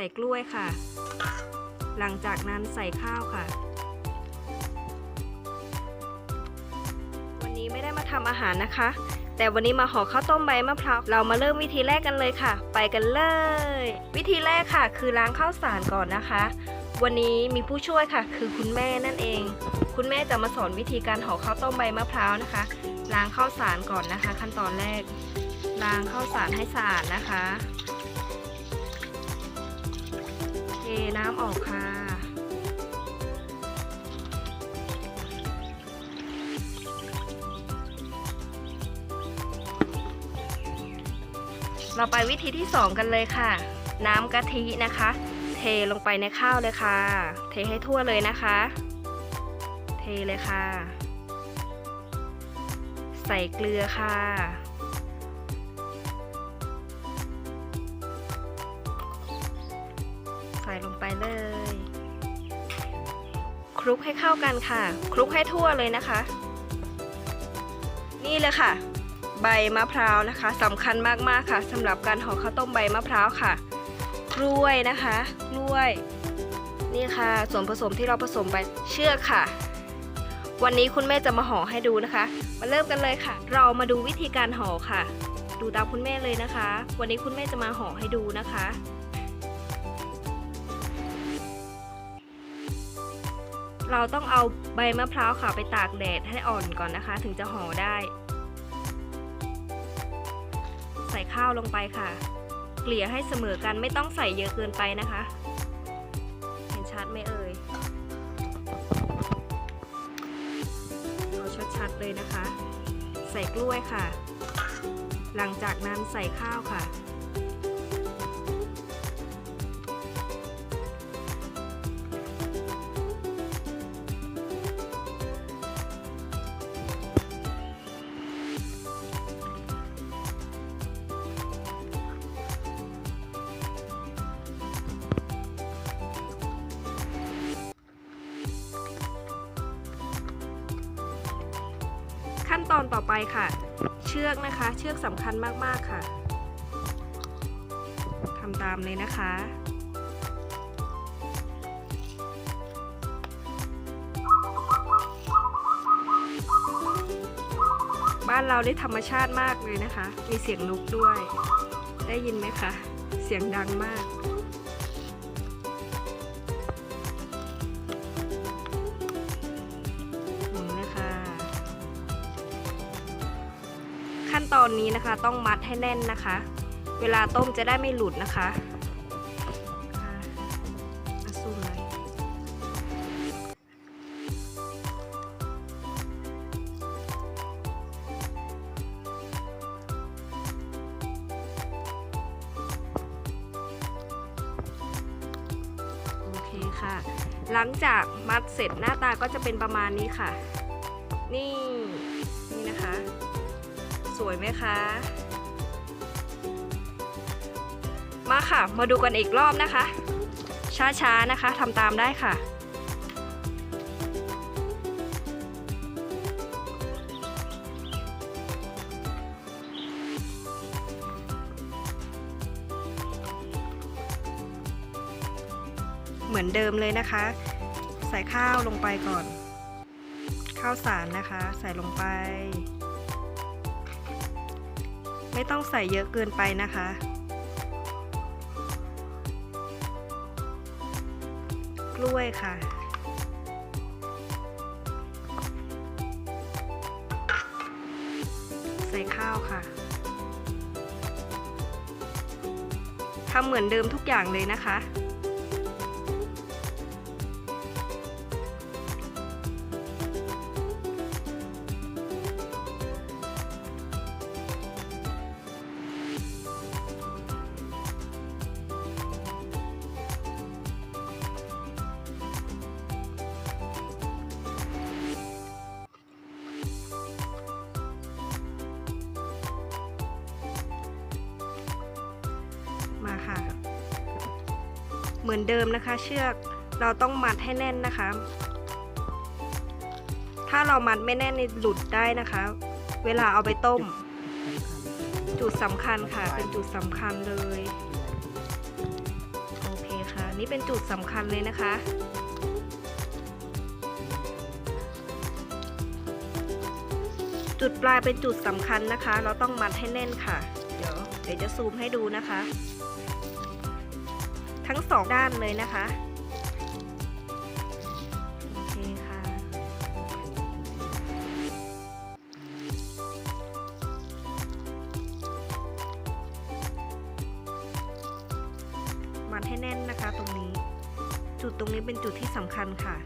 ใส่กล้วยค่ะ หลังจากนั้นใส่ข้าวค่ะ วันนี้ไม่ได้มาทำอาหารนะคะ แต่วันนี้มาห่อข้าวต้มใบมะพร้าว เรามาเริ่มวิธีแรกกันเลยค่ะ ไปกันเลย วิธีแรกค่ะ คือล้างข้าวสารก่อนนะคะ วันนี้มีผู้ช่วยค่ะ คือคุณแม่นั่นเอง คุณแม่จะมาสอนวิธีการห่อข้าวต้มใบมะพร้าวนะคะ ล้างข้าวสารก่อนนะคะ ขั้นตอนแรก ล้างข้าวสารให้สะอาดนะคะ น้ำออกค่ะ เราไปวิธีที่ 2 กันเลยค่ะ น้ำกะทินะคะ เทลงไปในข้าวเลยค่ะ เทให้ทั่วเลยนะคะ เทเลยค่ะ ใส่เกลือค่ะ ลงไปเลย คลุกให้เข้ากันค่ะ คลุกให้ทั่วเลยนะคะ นี่เลยค่ะ ใบมะพร้าวนะคะสำคัญมากๆค่ะสำหรับการห่อข้าวต้มใบมะพร้าวค่ะ กล้วยนะคะกล้วย นี่ค่ะส่วนผสมที่เราผสมไปเชือกค่ะวันนี้คุณแม่จะมาห่อให้ดูนะคะ มาเริ่มกันเลยค่ะ เรามาดูวิธีการห่อค่ะ ดูตามคุณแม่เลยนะคะ วันนี้คุณแม่จะมาห่อให้ดูนะคะ เราต้องเอาใบมะพร้าวค่ะไปตากแดดให้อ่อนก่อนนะคะ ถึงจะห่อได้ ใส่ข้าวลงไปค่ะ เกลี่ยให้เสมอกันไม่ต้องใส่เยอะเกินไปนะคะ เห็นชัดไหมเอ่ยเอาชัดๆเลยนะคะ ใส่กล้วยค่ะ หลังจากนั้นใส่ข้าวค่ะ ขั้นตอนต่อไปค่ะ เชือกนะคะ เชือกสำคัญมากๆค่ะทำตามเลยนะคะบ้านเราได้ธรรมชาติมากเลยนะคะ มีเสียงนกด้วย ได้ยินไหมคะ เสียงดังมาก ตอนนี้นะคะ ต้องมัดให้แน่นนะคะ เวลาต้มจะได้ไม่หลุดนะคะอะอะซุ่มเลยโอเคค่ะ หลังจากมัดเสร็จหน้าตาก็จะเป็นประมาณนี้ค่ะ นี่ นี่นะคะ สวยไหมคะ มาค่ะ มาดูกันอีกรอบนะคะ ช้าๆนะคะทำตามได้ค่ะเหมือนเดิมเลยนะคะ ใส่ข้าวลงไปก่อน ข้าวสารนะคะ ใส่ลงไป ไม่ต้องใส่เยอะเกินไปนะคะ กล้วยค่ะ ใส่ข้าวค่ะทำเหมือนเดิมทุกอย่างเลยนะคะ เหมือนเดิมนะคะ เชือกเราต้องมัดให้แน่นนะคะ ถ้าเรามัดไม่แน่นนี่หลุดได้นะคะ เวลาเอาไปต้ม จุดสำคัญค่ะ เป็นจุดสำคัญเลย โอเคนี่เป็นจุดสำคัญเลยนะคะจุดปลายเป็นจุดสำคัญนะคะ เราต้องมัดให้แน่นค่ะ เดี๋ยวเดี๋ยวจะซูมให้ดูนะคะ ทั้งสองด้านเลยนะคะโอเคค่ะมัดให้แน่นนะคะตรงนี้ จุดตรงนี้เป็นจุดที่สำคัญค่ะ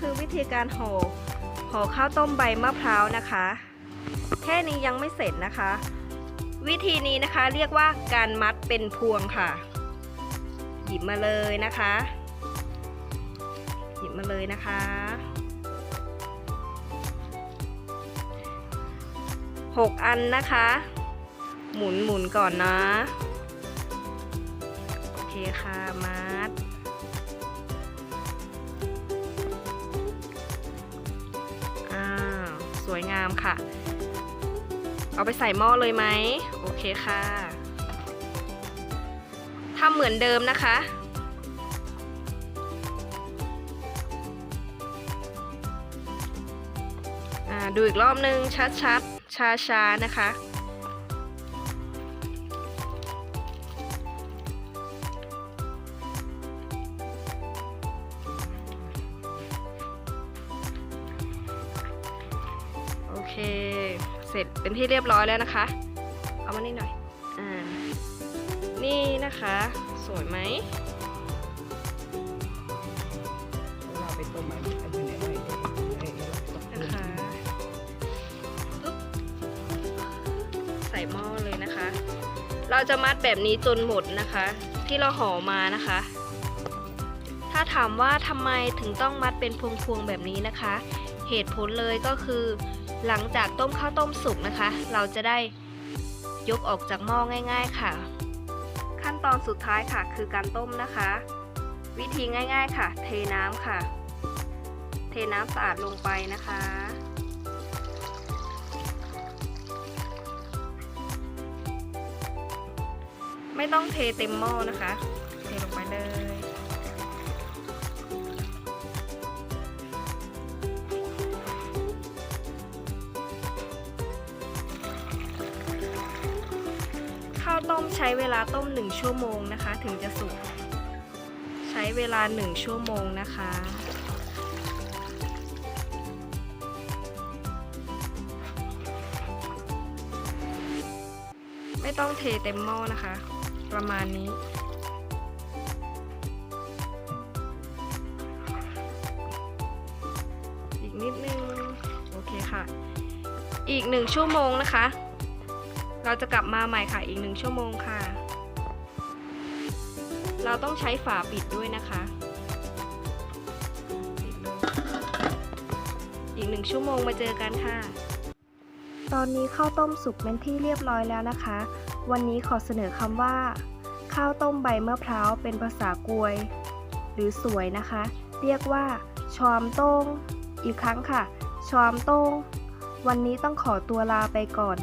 คือวิธีการห่อห่อข้าวต้มใบมะพร้าวนะคะ แค่นี้ยังไม่เสร็จนะคะ วิธีนี้นะคะเรียกว่าการมัดเป็นพวงค่ะ หยิบมาเลยนะคะ หยิบมาเลยนะคะหกอันนะคะ หมุนหมุนก่อนนะ โอเคค่ะมัด สวยงามค่ะ เอาไปใส่หม้อเลยไหมโอเคค่ะทำเหมือนเดิมนะคะดูอีกรอบนึงชัดๆช้าๆนะคะ เคเสร็จเป็นที่เรียบร้อยแล้วนะคะ เอามานี่หน่อย อ่า นี่นะคะ สวยไหมเราไปต้มมันอันนี้หน่อยเดียวเอ้ยแล้วเราก็นะคะปึ๊บใส่หม้อเลยนะคะ เราจะมัดแบบนี้จนหมดนะคะ ที่เราห่อมานะคะ ถ้าถามว่าทำไมถึงต้องมัดเป็นพวงๆแบบนี้นะคะ เหตุผลเลยก็คือ หลังจากต้มข้าวต้มสุกนะคะ เราจะได้ยกออกจากหม้อง่าย ๆ ค่ะ ขั้นตอนสุดท้ายค่ะ คือการต้มนะคะ วิธีง่าย ๆ ค่ะ เทน้ำค่ะ เทน้ำสะอาดลงไปนะคะไม่ต้องเทเต็มหม้อนะคะ ต้มใช้เวลาต้ม 1 ชั่วโมงนะคะ ถึงจะสุก ใช้เวลา 1 ชั่วโมงนะคะไม่ต้องเทเต็มหม้อนะคะ ประมาณนี้ อีกนิดนึง โอเคค่ะ อีกหนึ่งชั่วโมงนะคะ เราจะกลับมาใหม่ค่ะอีกหนึ่งชั่วโมงค่ะ เราต้องใช้ฝาปิดด้วยนะคะอีกหนึ่งชั่วโมงมาเจอกันค่ะ ตอนนี้ข้าวต้มสุกเป็นที่เรียบร้อยแล้วนะคะ วันนี้ขอเสนอคำว่า ข้าวต้มใบมะพร้าวเป็นภาษากวย หรือสวยนะคะ เรียกว่าชอมโต้ง อีกครั้งค่ะ ชอมโต้ง วันนี้ต้องขอตัวลาไปก่อน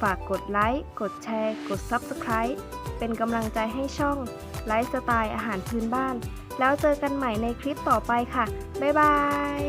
ฝากกดไลค์ กดแชร์ กด Subscribe เป็นกำลังใจให้ช่องไลฟ์สไตล์อาหารพื้นบ้าน แล้วเจอกันใหม่ในคลิปต่อไปค่ะ บ๊ายบาย